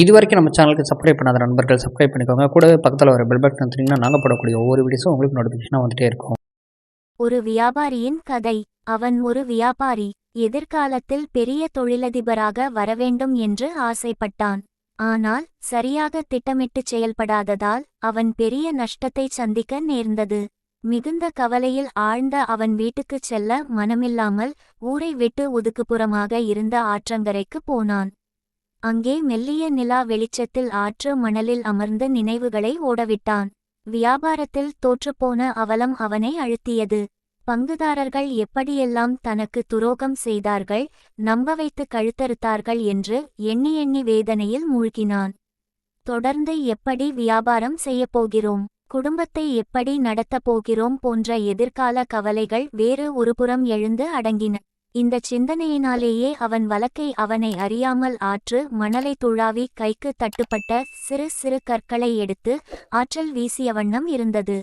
இது வரைக்கும் நம்ம சேனலுக்கு சப்ஸ்கிரைப் பண்ணாத நண்பர்கள் சப்ஸ்கிரைப் பண்ணிக்கோங்க. கூடவே பக்கத்தில் வர பெல் பட்டன் வச்சிங்கன்னா நாங்கள் போடக்கூடிய ஒவ்வொரு வீடியோஸும் உங்களுக்கு நோட்டிஃபிகேஷனாக வந்துட்டே இருக்கும். ஒரு வியாபாரியின் கதை அவன் ஒரு வியாபாரி எதிர்காலத்தில் பெரிய தொழிலதிபராக வரவேண்டும் என்று ஆசைப்பட்டான். ஆனால் சரியாக திட்டமிட்டு செயல்படாததால் அவன் பெரிய நஷ்டத்தை சந்திக்க நேர்ந்தது. மிகுந்த கவலையில் ஆழ்ந்த அவன் வீட்டுக்குச் செல்ல மனமில்லாமல் ஊரை விட்டு ஒதுக்குப்புறமாக இருந்த ஆற்றங்கரைக்கு போனான். அங்கே மெல்லிய நிலா வெளிச்சத்தில் ஆற்று மணலில் அமர்ந்து நினைவுகளை ஓடவிட்டான். வியாபாரத்தில் தோற்றுப்போன அவலம் அவனை அழுத்தியது. பங்குதாரர்கள் எப்படியெல்லாம் தனக்கு துரோகம் செய்தார்கள் நம்ப வைத்து கழுத்தறுத்தார்கள் என்று எண்ணி எண்ணி வேதனையில் மூழ்கினான். தொடர்ந்து எப்படி வியாபாரம் செய்யப்போகிறோம் குடும்பத்தை எப்படி நடத்தப் போகிறோம் போன்ற எதிர்கால கவலைகள் வேறு ஒருபுறம் எழுந்து அடங்கின. இந்த சிந்தனையினாலேயே அவன் வழக்கை அவனை அறியாமல் ஆற்று மணலை துழாவி கைக்கு தட்டுப்பட்ட சிறு சிறு கற்களை எடுத்து ஆற்றல் வீசிய வண்ணம் இருந்தது.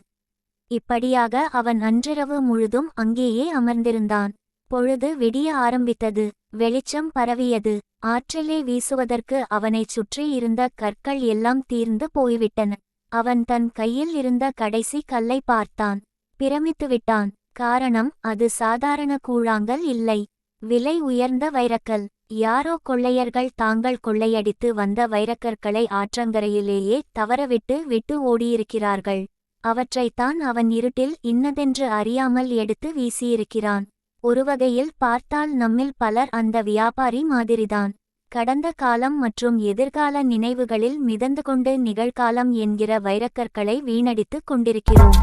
இப்படியாக அவன் அன்றிரவு முழுதும் அங்கேயே அமர்ந்திருந்தான். பொழுது விடிய ஆரம்பித்தது. வெளிச்சம் பரவியது. ஆற்றலே வீசுவதற்கு அவனைச் சுற்றி இருந்த கற்கள் எல்லாம் தீர்ந்து போய்விட்டன. அவன் தன் கையில் இருந்த கடைசி கல்லை பார்த்தான். பிரமித்துவிட்டான். காரணம் அது சாதாரண கூழாங்கல் இல்லை. விலை உயர்ந்த வைரக்கல். யாரோ கொள்ளையர்கள் தாங்கள் கொள்ளையடித்து வந்த வைரக்கற்களை ஆற்றங்கரையிலேயே தவறவிட்டு விட்டு ஓடியிருக்கிறார்கள். அவற்றைத்தான் அவன் இருட்டில் இன்னதென்று அறியாமல் எடுத்து வீசியிருக்கிறான். ஒருவகையில் பார்த்தால் நம்மில் பலர் அந்த வியாபாரி மாதிரிதான். கடந்த காலம் மற்றும் எதிர்கால நினைவுகளில் மிதந்து கொண்டு நிகழ்காலம் என்கிற வைரக்கற்களை வீணடித்துக் கொண்டிருக்கிறோம்.